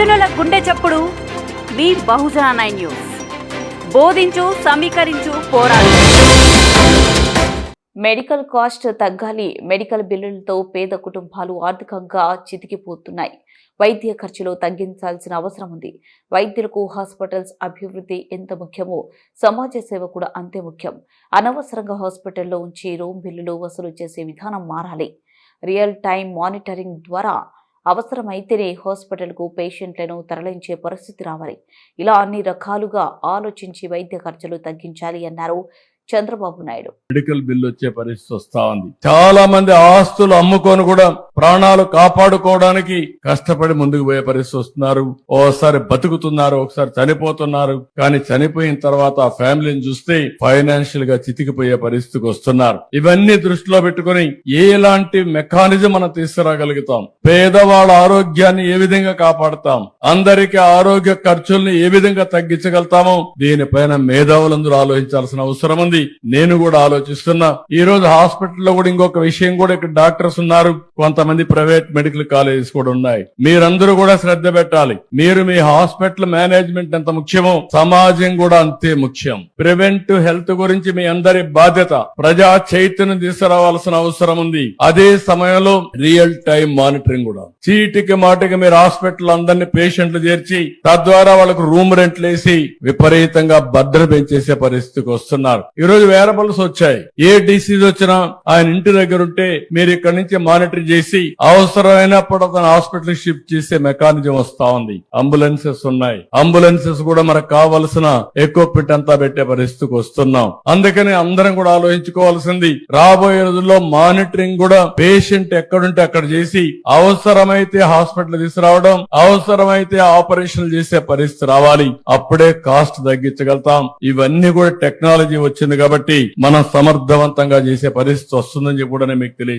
చప్పుడు. మీ Bahujan nine news. బోధించు సమీకరించు పోరాడు. మెడికల్ కాస్ట్ తగ్గాలి. మెడికల్ బిల్లులతో పేద కుటుంబాలు ఆర్థికంగా చితికిపోతున్నాయి. వైద్య ఖర్చులు తగ్గించాల్సిన అవసరం ఉంది. వైద్యులకు హాస్పిటల్స్ అభివృద్ధి ఎంత ముఖ్యమో సమాజ సేవ కూడా అంతే ముఖ్యం. అనవసరంగా హాస్పిటల్లో ఉంచి రూమ్ బిల్లులు వసూలు చేసే విధానం మారాలి. రియల్ టైం మానిటరింగ్ ద్వారా అవసరమైతేనే హాస్పిటల్కు పేషెంట్లను తరలించే పరిస్థితి రావాలి. ఇలా అన్ని రకాలుగా ఆలోచించి వైద్య ఖర్చులు తగ్గించాలి అన్నారు చంద్రబాబు నాయుడు. మెడికల్ బిల్ వచ్చే పరిస్థితి వస్తా ఉంది. చాలా మంది ఆస్తులు అమ్ముకొని కూడా ప్రాణాలు కాపాడుకోవడానికి కష్టపడి ముందుకు పోయే పరిస్థితి వస్తున్నారు. ఓసారి బతుకుతున్నారు ఒకసారి చనిపోతున్నారు. కానీ చనిపోయిన తర్వాత ఆ ఫ్యామిలీని చూస్తే ఫైనాన్షియల్గా చితికిపోయే పరిస్థితికి వస్తున్నారు. ఇవన్నీ దృష్టిలో పెట్టుకుని ఎలాంటి మెకానిజం మనం తీసుకురాగలుగుతాం? పేదవాళ్ళ ఆరోగ్యాన్ని ఏ విధంగా కాపాడతాం? అందరికీ ఆరోగ్య ఖర్చుల్ని ఏ విధంగా తగ్గించగలుగుతామో దీనిపైన మేధావులందరూ ఆలోచించాల్సిన అవసరం ఉంది. నేను కూడా ఆలోచిస్తున్నా. ఈ రోజు హాస్పిటల్లో కూడా ఇంకొక విషయం కూడా ఇక్కడ డాక్టర్స్ ఉన్నారు. కొంతమంది ప్రైవేట్ మెడికల్ కాలేజెస్ కూడా ఉన్నాయి. మీరందరూ కూడా శ్రద్ధ పెట్టాలి. మీరు మీ హాస్పిటల్ మేనేజ్మెంట్ ఎంత ముఖ్యమో సమాజం కూడా అంతే ముఖ్యం. ప్రివెంట్ హెల్త్ గురించి మీ అందరి బాధ్యత. ప్రజా చైతన్యం తీసుకురావాల్సిన అవసరం ఉంది. అదే సమయంలో రియల్ టైం మానిటరింగ్ కూడా. చీటికి మాటికి మీరు హాస్పిటల్ అందరినీ పేషెంట్లు చేర్చి తద్వారా వాళ్ళకు రూమ్ రెంట్లు వేసి విపరీతంగా భద్ర పెంచేసే పరిస్థితికి వస్తున్నారు. ఈ రోజు వేరబుల్స్ వచ్చాయి. ఏ డిసీజ్ వచ్చినా ఆయన ఇంటి దగ్గర ఉంటే మీరు ఇక్కడ నుంచి మానిటర్ చేసి అవసరమైనప్పుడు అతను హాస్పిటల్ షిఫ్ట్ చేసే మెకానిజం వస్తా ఉంది. అంబులెన్సెస్ ఉన్నాయి. అంబులెన్సెస్ కూడా మనకు కావలసిన ఎక్విప్మెంట్ అంతా పెట్టే పరిస్థితికి వస్తున్నాం. అందుకని అందరం కూడా ఆలోచించుకోవాల్సింది రాబోయే రోజుల్లో మానిటరింగ్ కూడా పేషెంట్ ఎక్కడుంటే అక్కడ చేసి అవసరమైతే హాస్పిటల్ తీసుకురావడం అవసరమైతే ఆపరేషన్ చేసే పరిస్థితి రావాలి. అప్పుడే కాస్ట్ తగ్గించగలుగుతాం. ఇవన్నీ కూడా టెక్నాలజీ వచ్చింది కాబట్టి మనం సమర్థవంతంగా చేసే పరిస్థితి వస్తుందని చెప్పి కూడా మీకు తెలియజేస్తాను